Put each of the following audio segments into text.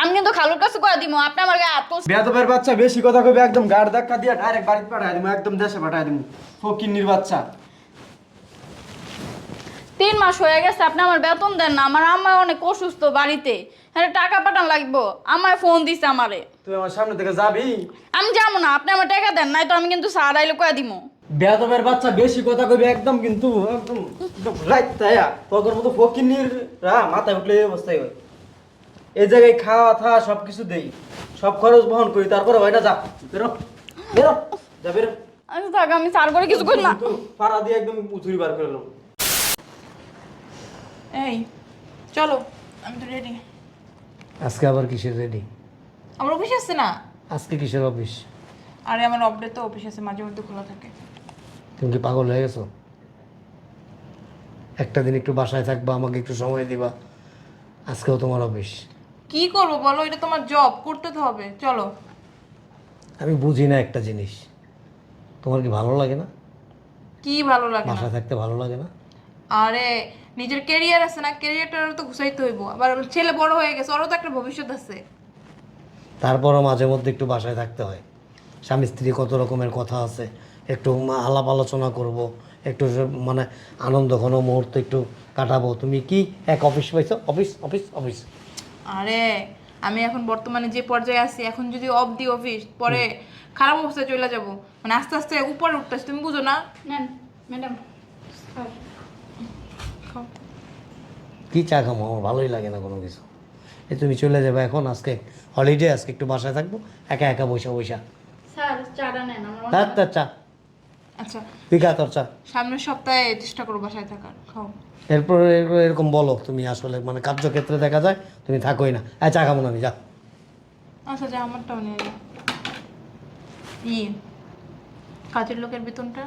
আমি কিন্তু খালুর কাছে কয়ে দিব আপনি আমার গায়ে তুলছেন। বেদবের বাচ্চা বেশি কথা কইবে একদম গাড় ধাক্কা দিয়ে ডাইরেক্ট বাড়িতে পাঠায় দিমু একদম দেশে পাঠায় দিমু। ফকিন্নির বাচ্চা। তিন মাস হয়ে গেছে আপনি আমার বেতন দেন না আমার আম্মা অনেক অসুস্থ বাড়িতে। হ্যাঁ টাকা পাঠান লাগবো আমায় ফোন দিছে আমারে। তুই আমার সামনে থেকে যাবি? আমি যাব না আপনি আমার টাকা দেন নাই তো আমি কিন্তু সার আইলে কয়ে দিব বেদবের বাচ্চা বেশি কথা কইবে একদম কিন্তু একদম রাইট তাইয়া তোর মতো ফকিন্নির রা মাথায় উঠলে অবস্থায় হয়। এই জায়গায় খাওয়া থাওয়া সব কিছু দেই। সব খরচ বহন করি তারপরে হয় না যা বেরো। বেরো যা বেরো। আচ্ছা থাক আমি সার করে কিছু করি না। পাড়া দিয়ে একদম উচুরি বার করে এলাম এই চলো আমি তো রেডি আজকে আবার কিসের রেডি আমার অফিস আছে না? আজকে কিসের অফিস আরে আমার অপডেট তো অফিস আছে মাঝে মধ্যে খোলা থাকে। তুমি কি পাগল হয়ে গেছো? একটা দিন একটু বাসায় থাকবা আমাকে একটু সময় দিবা। আজকেও তোমার অফিস কি করব বলো? এটা তোমার জব করতে তো হবে। চলো। আমি বুঝি না একটা জিনিস। তোমার কি ভালো লাগে না? কি ভালো লাগে না? বাসায় থাকতে ভালো লাগে না? আরে নিজের ক্যারিয়ার আছে না ক্যারিয়ারটা তো ঘুষাইতে হইব। আবার ছেলে বড় হয়ে গেছে ওরও তো একটা ভবিষ্যৎ আছে। তারপরও মাঝে মধ্যে একটু বাসায় থাকতে হয়। স্বামী স্ত্রী কত রকমের কথা আছে। একটু আলাপ আলোচনা করব। একটু মানে আনন্দ ঘন মুহূর্ত একটু কাটাবো। তুমি কি? এক অফিস পাইছো? অফিস অফিস অফিস আরে আমি এখন বর্তমানে যে পর্যায়ে আছি এখন যদি অফ দি অফিস পরে খারাপ অবস্থায় চলে যাব। মানে আস্তে আস্তে উপরে উঠতেছে তুমি বুঝো না? নেন ম্যাডাম। কি চা খামো আমার ভালোই লাগে না কোনো কিছু। এই তুমি চলে যাবে এখন আজকে হলিডে আজকে একটু বাসায় থাকব একা একা বৈশা বৈশা স্যার চাটা নেন আমার চা। আচ্ছা। তুই খা তোর চা। সামনের সপ্তাহে চেষ্টা করো বাসায় থাকার। খাও। এরপর এরপর এরকম বলো তুমি আসলে মানে কার্যক্ষেত্রে দেখা যায় তুমি থাকোই না। হ্যাঁ চা খাব না আমি যা। আচ্ছা যা আমারটাও নিয়ে ই কাজের লোকের বেতনটা?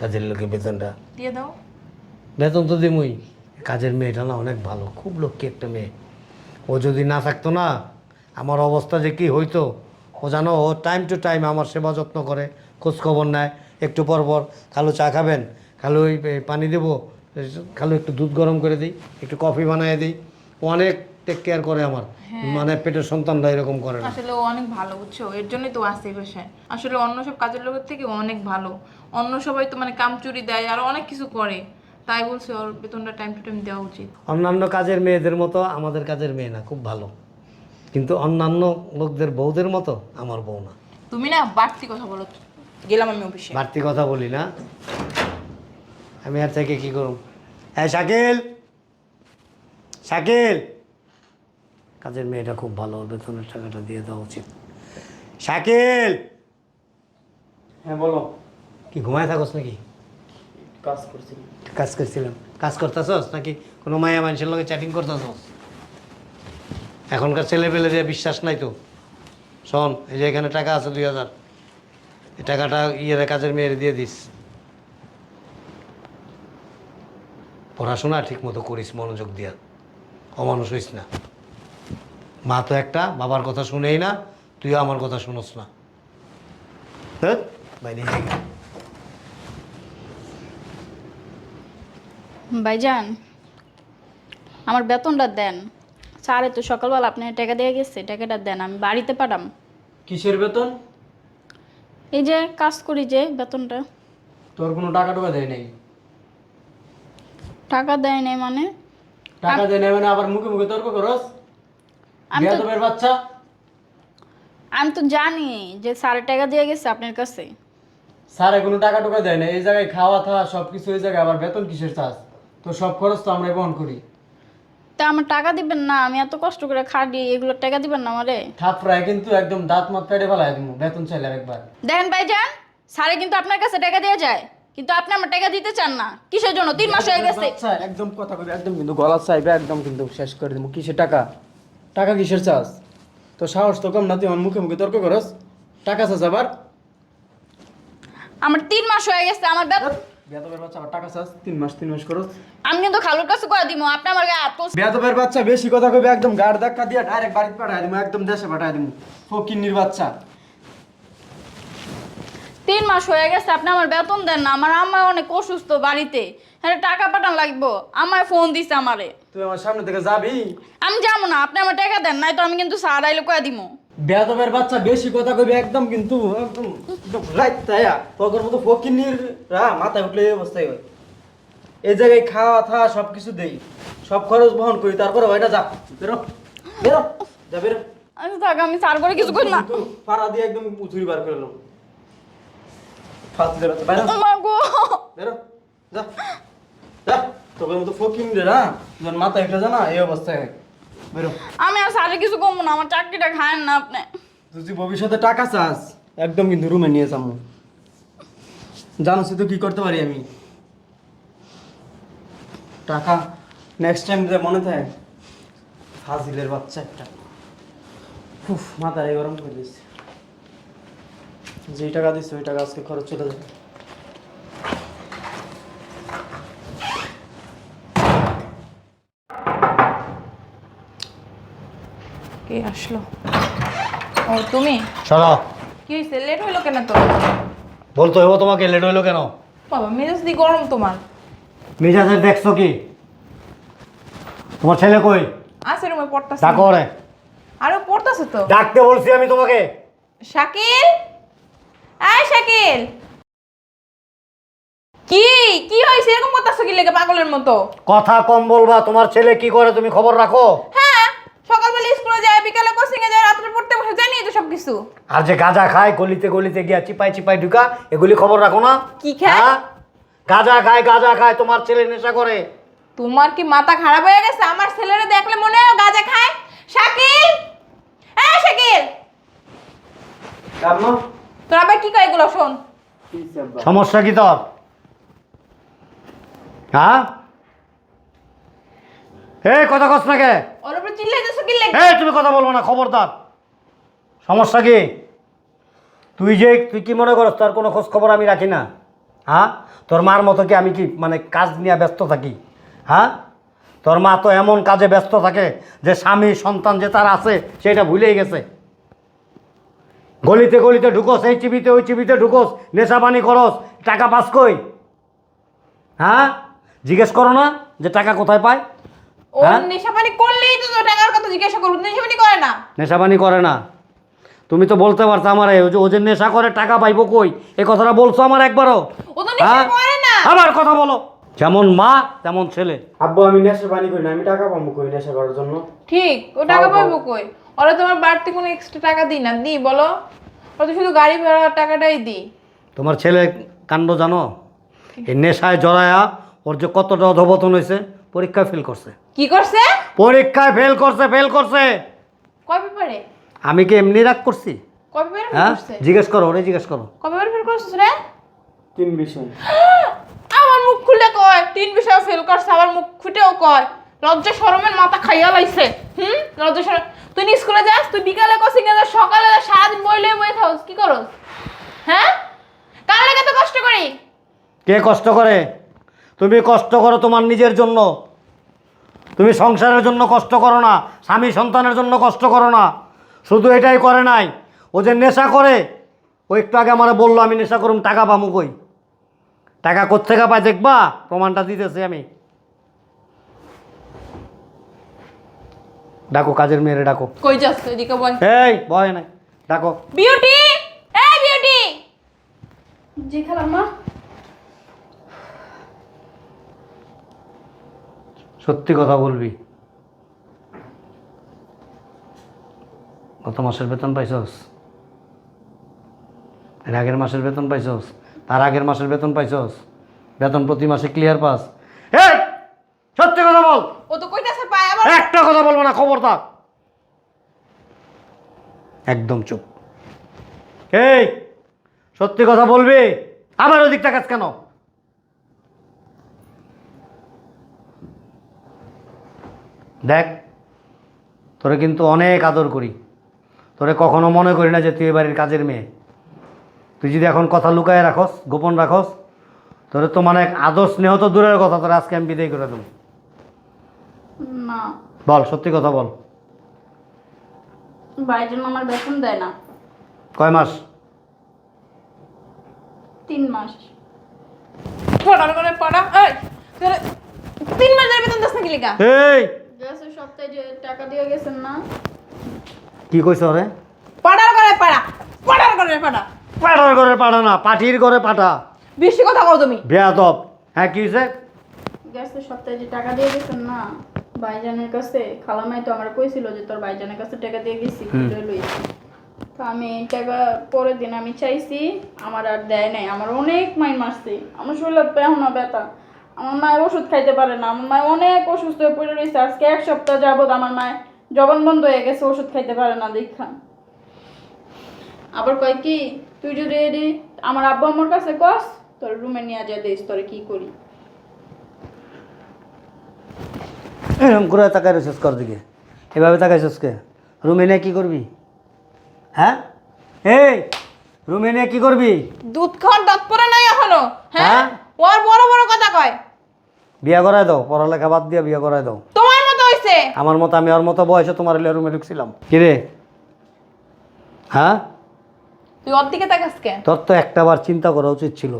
কাজের লোকে বেতনটা। দিয়ে দাও। বেতন তো দিমই। কাজের মেয়েটা না অনেক ভালো খুব লক্ষ্মী একটা মেয়ে। ও যদি না থাকতো না আমার অবস্থা যে কি হইতো ও জানো ও টাইম টু টাইম আমার সেবা যত্ন করে খোঁজ খবর নেয় একটু পর পর খালু চা খাবেন? খালু ওই পানি দেবো? খালু একটু দুধ গরম করে দিই একটু কফি বানিয়ে দিই। অনেক টেক কেয়ার করে আমার। মানে পেটের সন্তানরা এরকম করে না। আসলে ও অনেক ভালো বুঝছ? এর জন্যই তো আসে বাসায়। আসলে অন্য সব কাজের লোকের থেকে অনেক ভালো। অন্য সবাই তো মানে কাম চুরি দেয় আর অনেক কিছু করে। তাই বলছে ওর বেতনটা টাইম টু টাইম দেওয়া উচিত। অন্যান্য কাজের মেয়েদের মতো আমাদের কাজের মেয়ে না খুব ভালো। কিন্তু অন্যান্য লোকদের বউদের মতো আমার বউ না। তুমি না বাড়তি কথা বলো। গেলাম আমি অফিসে। বাড়তি কথা বলি না। আমি আর থেকে কি করব? হ্যাঁ শাকিল। শাকিল। কাজের মেয়েটা খুব ভালো বেতনের টাকাটা দিয়ে দেওয়া উচিত। শাকিল। হ্যাঁ বলো। কি ঘুমায় থাকস নাকি? কাজ করছি কাজ করছিলাম। কাজ করতেছস নাকি? কোনো মায়া মানুষের লগে চ্যাটিং করতেছস? এখনকার ছেলে পেলে যে বিশ্বাস নাই তো। শোন এই যে এখানে টাকা আছে দুই হাজার এই টাকাটা ইয়ের কাজের মেয়ের দিয়ে দিস। পড়াশোনা ঠিক মতো করিস মনোযোগ দিয়া। অমানুষ হইস না। মা তো একটা বাবার কথা শুনেই না তুইও আমার কথা শুনোস না। হ্যাঁ বাইরে ভাইজান আমার বেতনটা দেন। স্যারে তো সকালবেলা আপনি টাকা দিয়ে গেছে টাকাটা দেন আমি বাড়িতে পাঠাম। কিসের বেতন? এই যে কাজ করি যে বেতনটা। তোর কোনো টাকা টাকা দেয় নাই? টাকা দেয় নাই মানে? টাকা দেয় নাই মানে আবার মুখে মুখে তর্ক করস? আমি তো বেদবের বাচ্চা। আমি তো জানি যে স্যারের টাকা দিয়ে গেছে আপনার কাছে। স্যারে কোনো টাকা টাকা দেয় না এই জায়গায় খাওয়া থাওয়া সব কিছু এই জায়গায় আবার বেতন কিসের চাষ তো সব খরচ তো আমরা বহন করি। তা আমার টাকা দিবেন না আমি এত কষ্ট করে খাটি এগুলো টাকা দিবেন না আমারে? থাপড়ায় কিন্তু একদম দাঁত মাত পেটে ফেলায় দিব বেতন চাইলে একবার। দেখেন ভাইজান স্যারে কিন্তু আপনার কাছে টাকা দিয়ে যায়। কিন্তু আপনি আমার টাকা দিতে চান না। কিসের জন্য? তিন মাস হয়ে গেছে। আচ্ছা একদম কথা কইবে একদম কিন্তু গলা চাইবে একদম কিন্তু শেষ করে দিব। কিসের টাকা? টাকা কিসের চাষ তো সাহস তো কম না তুই আমার মুখে মুখে তর্ক করস। টাকা চাস আবার? আমার তিন মাস হয়ে গেছে আমার বেতন বেদবের বাচ্চা আবার টাকা চাষ তিন মাস তিন মাস করস। আমি কিন্তু খালুর কাছে কয়ে দিব আপনি আমার গায়ে হাত তুলছেন। বেদবের বাচ্চা বেশি কথা কইবে একদম গাড় ধাক্কা দিয়ে ডাইরেক্ট বাড়িতে পাঠায় দিব একদম দেশে পাঠায় দিব ফকিন্নির বাচ্চা। তিন মাস হয়ে গেছে আপনি আমার বেতন দেন না আমার আম্মা অনেক অসুস্থ বাড়িতে। হ্যাঁ টাকা পাঠান লাগবো আমায় ফোন দিছে আমারে। তুই আমার সামনে থেকে যাবি? আমি যাব না আপনি আমার টাকা দেন নাই তো আমি কিন্তু সার আইলে কয়ে দিমু। বেদবের বাচ্চা বেশি কথা কইবে একদম কিন্তু একদম রাইট তাইয়া তোর মতো ফকিনির রা মাথায় উঠলে এই অবস্থায় হয়। এই জায়গায় খাওয়া থাওয়া সব কিছু দেই। সব খরচ বহন করি তারপরে না যা বেরো। বেরো যা বেরো। আচ্ছা থাক আমি সার করে কিছু করি না। পাড়া দিয়ে একদম উচুরি বার করে ফালতু দেবে বাইরে ও মা গো। বেরো যা। যা তোর মতো ফকিন রে না যখন মাথায় উঠে যা না এই অবস্থায় বেরো। আমি আর সারে কিছু কমবো না আমার চাকরিটা খায়েন না আপনি। তুই ভবিষ্যতে টাকা চাস একদম কিন্তু রুমে নিয়ে যাব। জানোস তো কি করতে পারি আমি? টাকা। নেক্সট টাইম যে মনে থাকে ফাজিলের বাচ্চা একটা। উফ মাথায় গরম করে দিচ্ছে যেই টাকা দিচ্ছে ওই টাকা আজকে খরচ চলে যাবে। কে আসলো? ও তুমি? চলো কি হয়েছে লেট হইল কেন তো বলতে হইব তোমাকে লেট হইল কেন? বাবা মেজাজ দি গরম তোমার। মেজাজের দেখছ কি? তোমার ছেলে কই? আছে রুমে পড়তাছে। ডাকো রে আরে পড়তাছে তো। ডাকতে বলছি আমি তোমাকে। শাকিল! শাকিল? কি? কি হয়েছে? এরকম করতেছো কি লেগে পাগলের মতো? কথা কম বলবা তোমার ছেলে কি করে তুমি খবর রাখো? হ্যাঁ সকালবেলা স্কুলে যায় বিকালে কোচিং এ যায় রাত্রে পড়তে বসে জানি তো সব কিছু আর যে গাঁজা খায় গলিতে গলিতে গিয়া চিপাই চিপাই ঢুকা এগুলি খবর রাখো না। কি খায়? হ্যাঁ? গাঁজা খায় গাঁজা খায় তোমার ছেলে নেশা করে। তোমার কি মাথা খারাপ হয়ে গেছে? আমার ছেলেরা দেখলে মনে হয় ও গাঁজা খায়? শাকিল? হ্যাঁ শাকিল! কারণ তোর আবার কি কয় এগুলো শোন। সমস্যা কি তোর? হ্যাঁ? এই কথা কস না কে? ওর উপরে চিল্লাইতেছো কি লেগে? এই তুমি কথা বলব না খবরদার। সমস্যা কি? তুই যে তুই কি মনে করস তার কোনো খোঁজ খবর আমি রাখি না? হ্যাঁ? তোর মার মতো কি আমি কি মানে কাজ নিয়ে ব্যস্ত থাকি? হ্যাঁ? তোর মা তো এমন কাজে ব্যস্ত থাকে যে স্বামী সন্তান যে তার আছে সেটা ভুলেই গেছে। গলিতে গলিতে ঢুকোস এই চিবিতে ওই চিবিতে ঢুকোস নেশা পানি করস টাকা পাস কই? হ্যাঁ? জিজ্ঞেস করো না যে টাকা কোথায় পায়। ও হ্যাঁ? নেশাপানি করলেই তো টাকার কথা জিজ্ঞাসা নেশাপানি করে না। নেশাবানি করে না। তুমি তো বলতে পারছ আমার ও যে- নেশা করে টাকা পাইবো কই? এই কথাটা বলছো আমার একবারও। ও তো নেশা হ্যাঁ? করে না। আবার কথা বলো। যেমন মা তেমন ছেলে। আব্বু আমি নেশা পানি করি না আমি টাকা পাবো কই নেশা করার জন্য? ঠিক ও টাকা পাবো কই? ওরা তোমার বাড়তি কোনো এক্সট্রা টাকা দিই না দিই বলো? ওরা তো শুধু গাড়ি ভাড়ার টাকাটাই দিই। তোমার ছেলে কাণ্ড জানো? এই নেশায় জড়ায়া ওর যে কতটা অধপতন হয়েছে পরীক্ষায় ফেল করছে। কি করছে? পরীক্ষায় ফেল করছে ফেল করছে। কয় পেপারে? আমি কি এমনি রাগ করছি? কয় পেপারে ফেল হ্যাঁ? করছে? জিজ্ঞেস করো ওরে জিজ্ঞেস করো। কয় পেপারে ফেল করছিস রে? তিন বিষয়। আমার মুখ খুলে কয় তিন বিষয় ফেল করছে আবার মুখ ফুটেও কয়। লজ্জা শরমের মাথা খাইয়া লাইছে। হুম? লজ্জা শরম তুই স্কুলে যাস? তুই বিকালে কোচিং এ যাস, সকালে যাস, সারাদিন বই লয়ে বই থাকস, কি করস? হ্যাঁ? কার লাগে তো কষ্ট করি? কে কষ্ট করে? তুমি কষ্ট করো তোমার নিজের জন্য। তুমি সংসারের জন্য কষ্ট করো না, স্বামী সন্তানের জন্য কষ্ট করো না। শুধু এটাই করে নাই, ও যে নেশা করে, ও একটু আগে আমার বলল, আমি নেশা করুম, টাকা পামু কই? টাকা কোথেকে পাই দেখবা? প্রমাণটা দিতেছি আমি। ডাকো কাজের মেয়েরে ডাকো। কই যাস এদিকে বল। এই ভয় নাই। ডাকো। বিউটি! এই বিউটি! জি খালাম্মা সত্যি কথা বলবি। গত মাসের বেতন পাইছস? এর আগের মাসের বেতন পাইছস? তার আগের মাসের বেতন পাইছস? বেতন প্রতি মাসে ক্লিয়ার পাস? এই সত্যি কথা বল ও তো কইতাছে পায় আবার একটা কথা বলব না খবরদার একদম চুপ। এই সত্যি কথা বলবি? আবার ওদিকটা কাজ কেন? দেখ তোরে কিন্তু অনেক আদর করি। তোরে কখনো মনে করি না যে তুই এ বাড়ির কাজের মেয়ে। তুই যদি এখন কথা লুকায় রাখস গোপন রাখস তোরে তো মানে আদর স্নেহ তো দূরের কথা তোরে আজকে আমি বিদায় করে দেবো। না। বল সত্যি কথা বল। বাড়ির জন্য আমার বেতন দেয় না। কয় মাস? তিন মাস। পড়ার করে পড়া এই তোরে তিন মাসের বেতন দাস নাকি লিগা? এই! গ্যাসের সপ্তাহে যে টাকা দিয়ে গেছেন না। কি কইছ রে? পাড়ার করে পাড়া পাড়ার করে পাড়া। পাটার ঘরে পাঠা না পাটির ঘরে পাঠা। বেশি কথা কও তুমি। বেয়াদব। হ্যাঁ কি হয়েছে গ্যাসের সপ্তাহে যে টাকা দিয়ে গেছেন না। ভাইজানের কাছে খালামাই তো আমার কইছিল যে তোর ভাইজানের কাছে টাকা দিয়ে গেছি লইছি তো আমি টাকা পরের দিন আমি চাইছি আমার আর দেয় নাই আমার অনেক মাইন মারছে আমার শরীরে পেহনা ব্যথা আমার মায়ের ওষুধ খাইতে পারে না আমার মায়ের অনেক অসুস্থ হয়ে পড়ে রয়েছে আজকে এক সপ্তাহ যাবত আমার মায়ের জবান বন্ধ হয়ে গেছে ওষুধ খাইতে পারে না দেখা আবার কয় কি তুই যদি আমার আব্বা আমার কাছে কস তোর রুমে নিয়ে যা দিস তোরে কি করি। এরকম করে তাকাই রয়েছিস কর দিকে। এভাবে তাকাইছিস কে? রুমে নিয়ে কি করবি? হ্যাঁ? এই রুমে নিয়ে কি করবি? দুধ খাওয়ার দাঁত পরে নাই এখনও? হ্যাঁ? হ্যাঁ? ওর বড় বড় কথা কয়। বিয়া করাই দাও পড়ালেখা বাদ দিয়ে বিয়া করাই দাও। তোমার মতো হইছে? আমার মতো আমি ওর মতো বয়সে তোমার এলে রুমে ঢুকছিলাম। কিরে হ্যাঁ? তুই ওর দিকে তাকাস কে? তোর তো একটাবার চিন্তা করা উচিত ছিল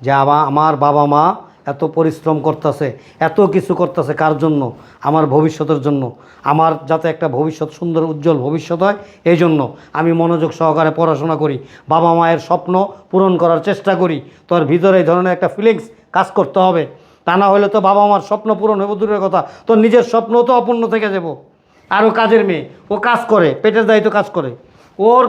যে আমা- আমার বাবা মা এত পরিশ্রম করতেছে, এত কিছু করতেছে কার জন্য? আমার ভবিষ্যতের জন্য। আমার যাতে একটা ভবিষ্যৎ সুন্দর, উজ্জ্বল ভবিষ্যৎ হয়, এই জন্য আমি মনোযোগ সহকারে পড়াশোনা করি, বাবা মায়ের স্বপ্ন পূরণ করার চেষ্টা করি। তোর ভিতরে এই ধরনের একটা ফিলিংস কাজ করতে হবে। তা না হলে তো বাবা মার স্বপ্ন পূরণ হবে দূরের কথা। তোর নিজের স্বপ্ন তো অপূর্ণ থেকে যাব। আরও কাজের মেয়ে, ও কাজ করে, পেটের দায়িত্ব কাজ করে। ওর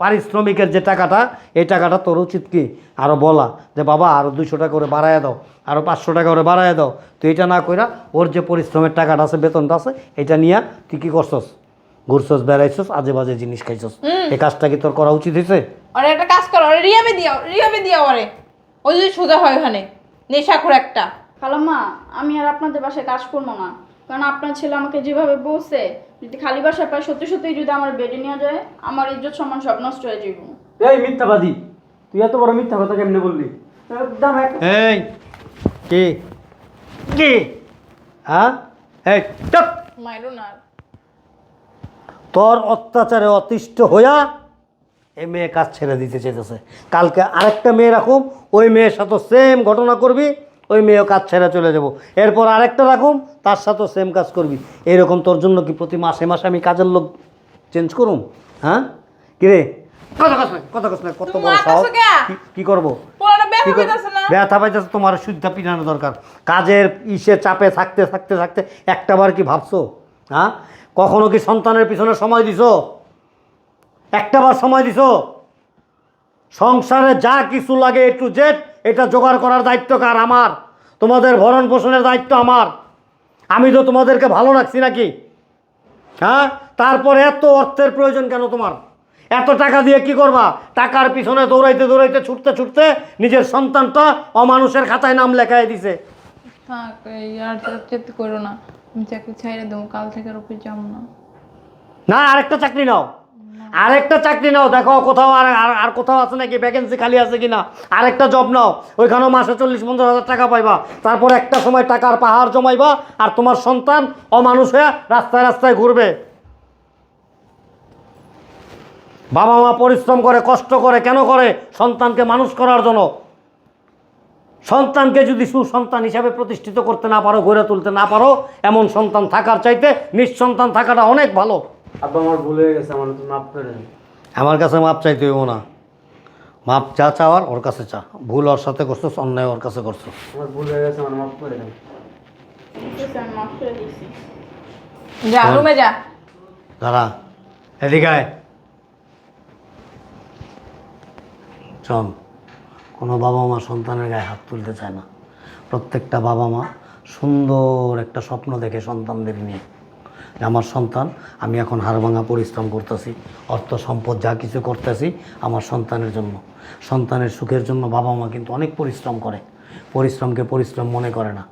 পারিশ্রমিকের যে টাকাটা এই টাকাটা তোর উচিত কি? আরও বলা যে বাবা আরও দুইশো টাকা করে বাড়ায় দাও আরও পাঁচশো টাকা করে বাড়ায় দাও। তুই এটা না কইরা ওর যে পরিশ্রমের টাকাটা আছে বেতনটা আছে এটা নিয়ে তুই কী করছস? ঘুরছস বেড়াইছস আজে বাজে জিনিস খাইছস। এই কাজটা কি তোর করা উচিত হয়েছে আরে একটা কাজ করো ওরে রিয়াবে দিও রিয়াবে দিও ওরে ও যদি সোজা হয় ওখানে নেশা নেশাখোর একটা। খালাম্মা আমি আর আপনাদের বাসায় কাজ করব না। কারণ আপনার ছেলে আমাকে যেভাবে বলছে যদি খালি বাসায় পায় সত্যি সত্যি যদি আমার বেডে নিয়ে যায় আমার ইজ্জত সম্মান সব নষ্ট হয়ে যাবে এই মিথ্যাবাদী তুই এত বড় মিথ্যা কথা কেমনে বললি? একদম এই কি? কি? হ্যাঁ এই চুপ! মাইরো না তোর অত্যাচারে অতিষ্ঠ হইয়া এই মেয়ে কাজ ছেড়ে দিতে চাইতেছে। কালকে আরেকটা মেয়ে রাখুম ওই মেয়ের সাথে সেম ঘটনা করবি ওই মেয়েও কাজ ছেড়ে চলে যাব। এরপর আরেকটা রাখুম তার সাথেও সেম কাজ করবি। এরকম তোর জন্য কি প্রতি মাসে মাসে আমি কাজের লোক চেঞ্জ করুম? হ্যাঁ? কিরে কথা কথা কস না কত বড় সাহস। কে? করব? ব্যথা পাইতেছে তোমার শুদ্ধা পিটানো দরকার। কাজের ইসে চাপে থাকতে থাকতে থাকতে একটাবার কি ভাবছ? হ্যাঁ? কখনো কি সন্তানের পিছনে সময় দিছো? একটাবার সময় দিছো? সংসারে যা কিছু লাগে একটু জেট এটা জোগাড় করার দায়িত্ব কার? আমার। তোমাদের ভরণ পোষণের দায়িত্ব আমার। আমি তো তোমাদেরকে ভালো রাখছি নাকি? হ্যাঁ? তারপরে এত অর্থের প্রয়োজন কেন তোমার? এত টাকা দিয়ে কি করবা? টাকার পিছনে দৌড়াইতে দৌড়াইতে ছুটতে ছুটতে নিজের সন্তানটা অমানুষের খাতায় নাম লেখায় দিছে। থাক এই আর চেতে করো না। আমি চাকরি ছাইড়ে দেবো কাল থেকে আর অফিস যাব না। না আরেকটা চাকরি নাও। আরেকটা চাকরি নাও দেখো কোথাও আর আর- কোথাও আছে নাকি? ভ্যাকেন্সি খালি আছে কিনা? আরেকটা জব নাও, ওইখানেও মাসে চল্লিশ পঞ্চাশ হাজার টাকা পাইবা। তারপর একটা সময় টাকার পাহাড় জমাইবা আর তোমার সন্তান অমানুষ হয়ে রাস্তায় রাস্তায় ঘুরবে। বাবা মা পরিশ্রম করে, কষ্ট করে, কেন করে? সন্তানকে মানুষ করার জন্য। সন্তানকে যদি সুসন্তান হিসাবে প্রতিষ্ঠিত করতে না পারো, গড়ে তুলতে না পারো, এমন সন্তান থাকার চাইতে নিঃসন্তান থাকাটা অনেক ভালো। আব্বা আমার ভুল হয়ে গেছে আমার তো মাফ করে আমার কাছে মাপ চাইতে হইব না। মাপ যা চাওয়ার ওর কাছে চা। ভুল ওর সাথে করছ অন্যায় ওর কাছে করছ আমার ভুল হয়ে গেছে আমার মাফ করে দেন যা রুমে যা। দাঁড়া। এদিকে আয়। শোন কোনো বাবা মা সন্তানের গায়ে হাত তুলতে চায় না। প্রত্যেকটা বাবা মা সুন্দর একটা স্বপ্ন দেখে সন্তানদের নিয়ে। আমার সন্তান, আমি এখন হাড়ভাঙা পরিশ্রম করতেছি, অর্থ সম্পদ যা কিছু করতেছি আমার সন্তানের জন্য। সন্তানের সুখের জন্য বাবা মা কিন্তু অনেক পরিশ্রম করে। পরিশ্রমকে পরিশ্রম মনে করে না।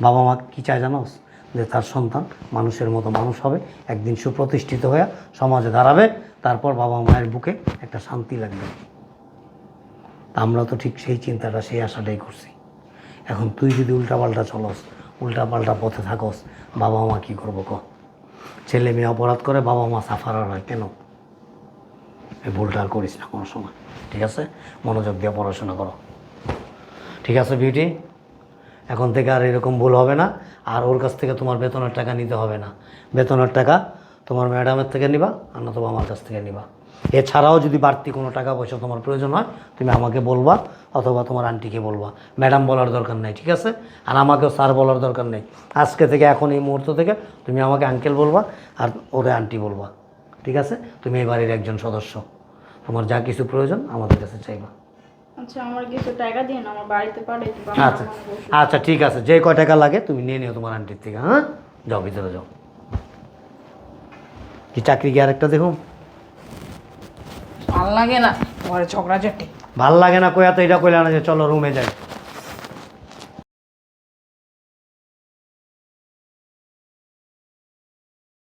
বাবা মা কী চায় জানোস যে তার সন্তান মানুষের মতো মানুষ হবে, একদিন সুপ্রতিষ্ঠিত হয়ে সমাজে দাঁড়াবে, তারপর বাবা মায়ের বুকে একটা শান্তি লাগবে। তা আমরা তো ঠিক সেই চিন্তাটা, সেই আশাটাই করছি। এখন তুই যদি উল্টাপাল্টা চলস, উল্টাপাল্টা পথে থাকস, বাবা মা কী করব ক? ছেলে মেয়ে অপরাধ করে বাবা মা সাফারার হয়, কেন? এই ভুলটা আর করিস না কোনো সময়, ঠিক আছে? মনোযোগ দিয়ে পড়াশোনা করো। ঠিক আছে বিউটি এখন থেকে আর এরকম ভুল হবে না, আর ওর কাছ থেকে তোমার বেতনের টাকা নিতে হবে না। বেতনের টাকা তোমার ম্যাডামের থেকে নিবা, আর না তোমার আমার কাছ থেকে নিবা। এছাড়াও যদি বাড়তি কোনো টাকা পয়সা তোমার প্রয়োজন হয় তুমি আমাকে বলবা অথবা তোমার আন্টিকে বলবা। ম্যাডাম বলার দরকার নেই ঠিক আছে? আর আমাকেও স্যার বলার দরকার নেই। আজকে থেকে এখন এই মুহূর্ত থেকে তুমি আমাকে আঙ্কেল বলবা আর ওরে আন্টি বলবা ঠিক আছে? তুমি এই বাড়ির একজন সদস্য। তোমার যা কিছু প্রয়োজন আমাদের কাছে চাইবা। আচ্ছা আমার কিছু টাকা দিন আমার বাড়িতে পাঠিয়ে আচ্ছা আচ্ছা ঠিক আছে। যে কয় টাকা লাগে তুমি নিয়ে নিও তোমার আন্টির থেকে হ্যাঁ? যাও ভিতরে যাও। কি চাকরি কি আরেকটা দেখুন ভালো লাগে না। ঘরে ঝগড়া ঝাটি। ভালো লাগে না কয়া তো এটা কইলা না যে চলো রুমে যাই।